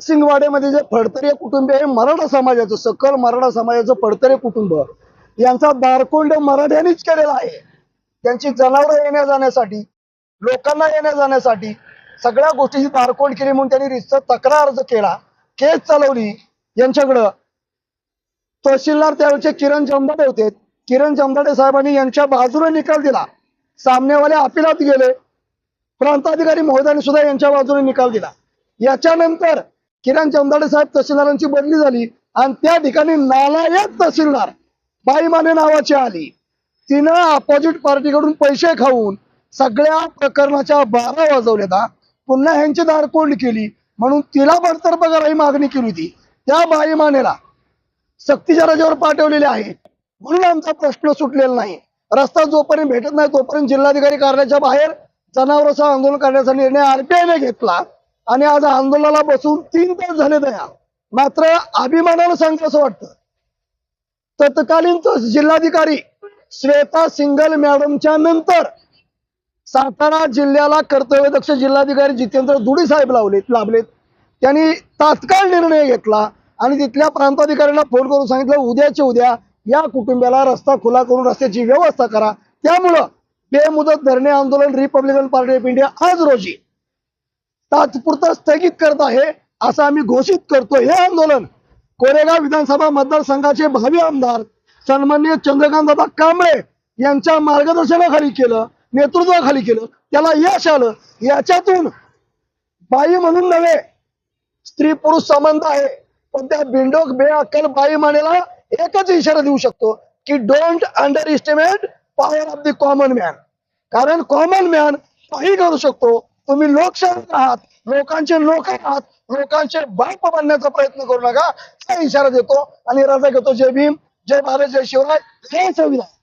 सिंगवाड्यामध्ये जे फडतरे कुटुंब आहे मराठा समाजाचं सकल मराठा समाजाचं फडतरे कुटुंब यांचा दारकोंड मराठ्यांनीच केलेला आहे. त्यांची जनावरं येण्या जाण्यासाठी लोकांना येण्या जाण्यासाठी सगळ्या गोष्टीची दारकोंड केली म्हणून त्यांनी रितसर तक्रार अर्ज केला केस चालवली. यांच्याकडं तहसीलदार त्यावेळेचे किरण जमदाडे होते. किरण जमदाडे साहेबांनी यांच्या बाजूने निकाल दिला. सामनेवाले अपिलात गेले. प्रांताधिकारी महोदयांनी सुद्धा यांच्या बाजूने निकाल दिला. याच्यानंतर किरण चंदाडे साहेब तहसीलदारांची बदली झाली आणि त्या ठिकाणी नालायक तहसीलदार बाईमाने नावाची आली. तिनं अपोजिट पार्टीकडून पैसे खाऊन सगळ्या प्रकरणाच्या बारा वाजवल्या पुन्हा ह्यांची दारकोंड केली. म्हणून तिला बडतर्फ करायची मागणी केली होती. त्या बाईमानेला सक्तीच्या रजेवर पाठवलेले आहे. म्हणून आमचा प्रश्न सुटलेला नाही. रस्ता जोपर्यंत भेटत नाही तोपर्यंत जिल्हाधिकारी कार्यालयाच्या बाहेर जनावरांचं आंदोलन करण्याचा निर्णय आरपीआयने घेतला. आणि आज आंदोलनाला बसून तीन तास झाले दया. मात्र अभिमानानं सांगतो असं वाटतं. तत्कालीन जिल्हाधिकारी श्वेता सिंगल मॅडमच्या नंतर सातारा जिल्ह्याला कर्तव्यदक्ष जिल्हाधिकारी जितेंद्र दुडी साहेब लावलेत लाभलेत. त्यांनी तात्काळ निर्णय घेतला आणि तिथल्या प्रांताधिकाऱ्यांना फोन करून सांगितलं उद्याच्या उद्या या कुटुंबाला रस्ता खुला करून रस्त्याची व्यवस्था करा. त्यामुळं बेमुदत धरणे आंदोलन रिपब्लिकन पार्टी ऑफ इंडिया आज रोजी तात्पुरता स्थगित करत आहे असं आम्ही घोषित करतो हे आंदोलन कोरेगाव विधानसभा मतदारसंघाचे भावी आमदार सन्मान्य चंद्रकांत दादा कांबळे यांच्या मार्गदर्शनाखाली केलं नेतृत्वाखाली केलं. त्याला यश आलं. याच्यातून बाई म्हणून नव्हे स्त्री पुरुष संबंध आहे. पण त्या बिंडोक बे अक्कल बाई मानेला एकच इशारा देऊ शकतो की don't underestimate power of the common man कारण कॉमन मॅन काही करू शकतो तुम्ही लोकशाही आहात. लोकांचे लोक आहात. लोकांचे बाप बनण्याचा प्रयत्न करू नका. इशारा देतो. आणि रजा घेतो. जय भीम. जय भारत. जय शिवराय. हे संविधान.